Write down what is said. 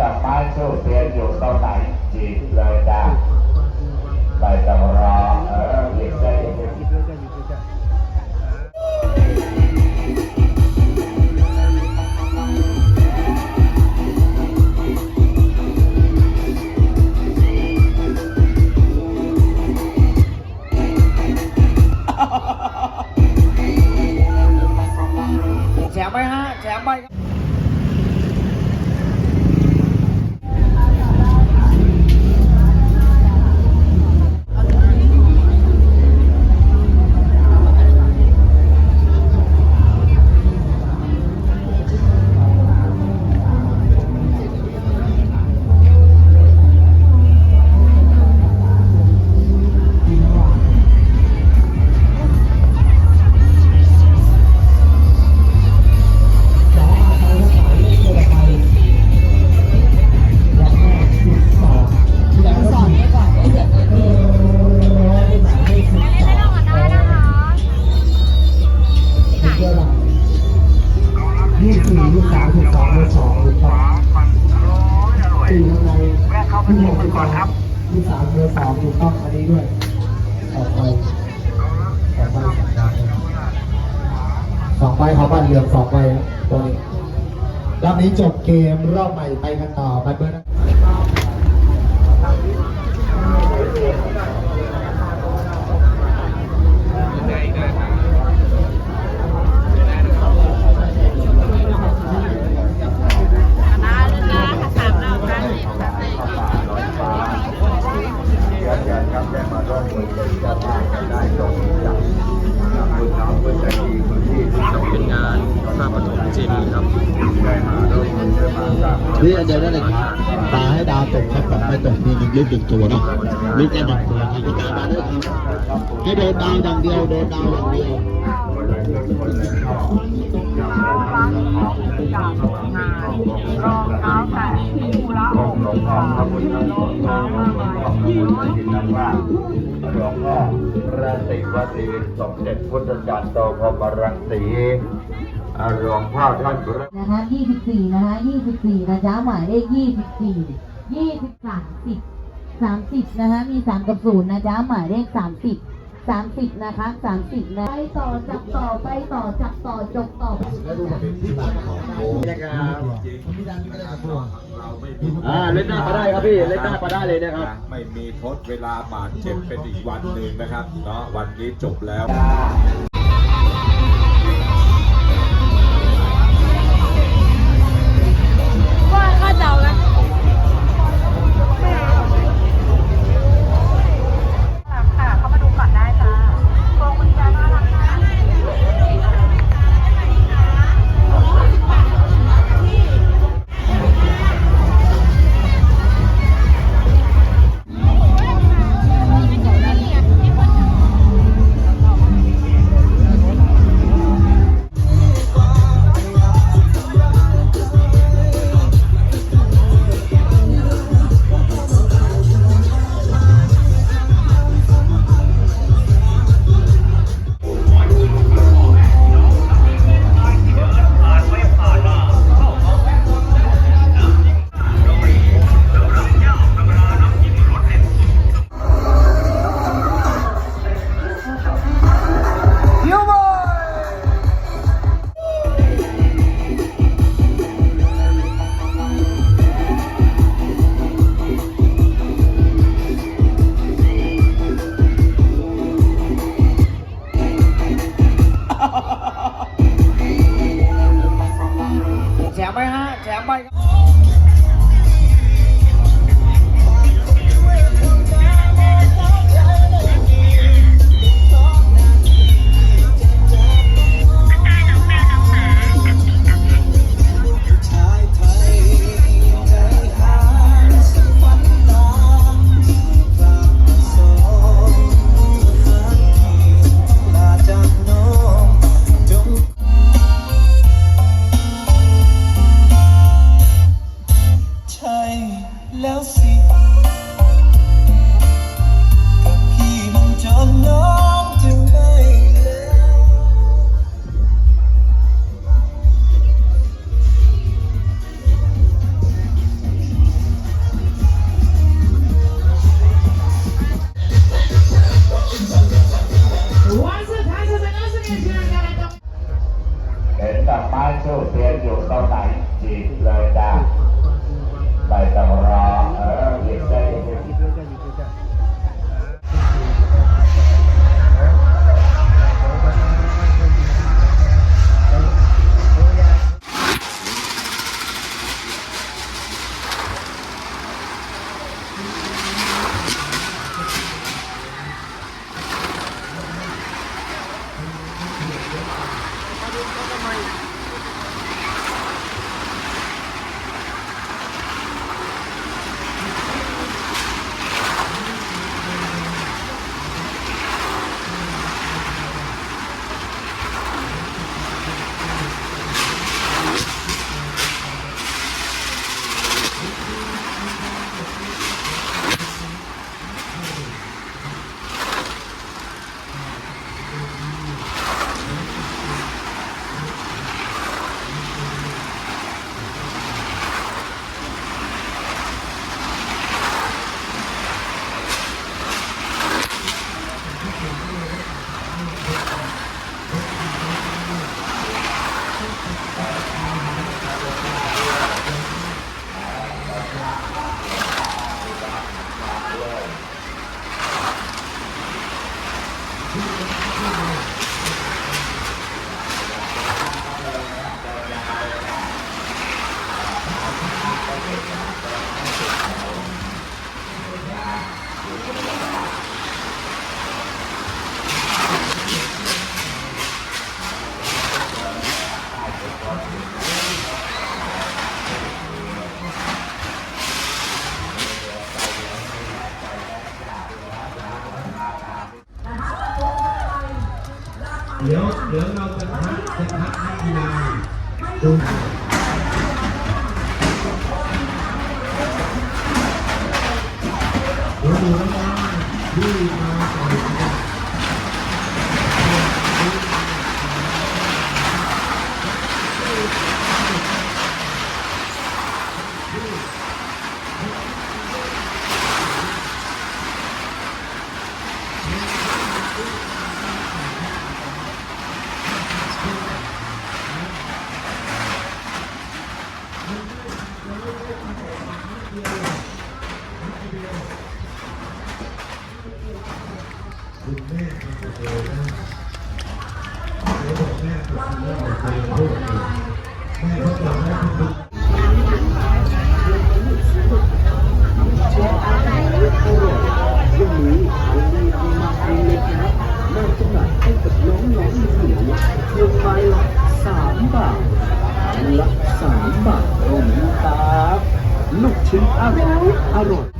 ดอกไม้ทูเทียนอยู่ตรงไหนหยิบเลยจ้าไปต้องรอเออหยิบได้อ ที่หกสิบสองยี่สามเบอร์สองถูกต้องอันนี้ด้วยต่อไปต่อไปสองใบเขาบ้านเหลืองสองใบตัวนี้รอบนี้จบเกมรอบใหม่ไปกันต่อไปเบอร์นะานพระปฐมเจดีย์ครับได้มาร่วมมือได้มาสร้างความนี่อาจารย์ได้เลยครับตาให้ดาวตกครับแบบไม่ตกนี่ลิฟต์ดึงตัวเนาะลิฟต์จะดึงตัวให้ตามาด้วยครับให้โดนดาวอย่างเดียวโดนดาวอย่างเดียวรองเท้าแตะคู่ละองค์หลวงพ่อพระพุทธรูปขอบคุณที่นั้นว่าหลวงพ่อพระศิวลีสมเด็จพุทธจารย์โตพรหมรังสี หลวงพ่อท่านพระนะคะ24นะคะ24นะจ๊ะหมายเลข24 20 30 30นะคะมี3กับ0นะจ๊ะหมายเลข30 30นะคะ30นะไปต่อจับต่อไปต่อจับต่อจบต่ออ่าเล่นหน้ามาได้ครับพี่เล่นหน้ามาได้เลยนะครับ ไม่มีทดเวลาบาดเจ็บเป็นอีกวันหนึ่งนะครับเนาะวันนี้จบแล้ว ชื่เสียงอยู่ตรงไหนจีบเลยจ้าไปต้องรอ เดี๋ยวเดี๋ยวเราจะพักจะพักนักกีฬาดู ลูกชิ้นอร่อยอร่อย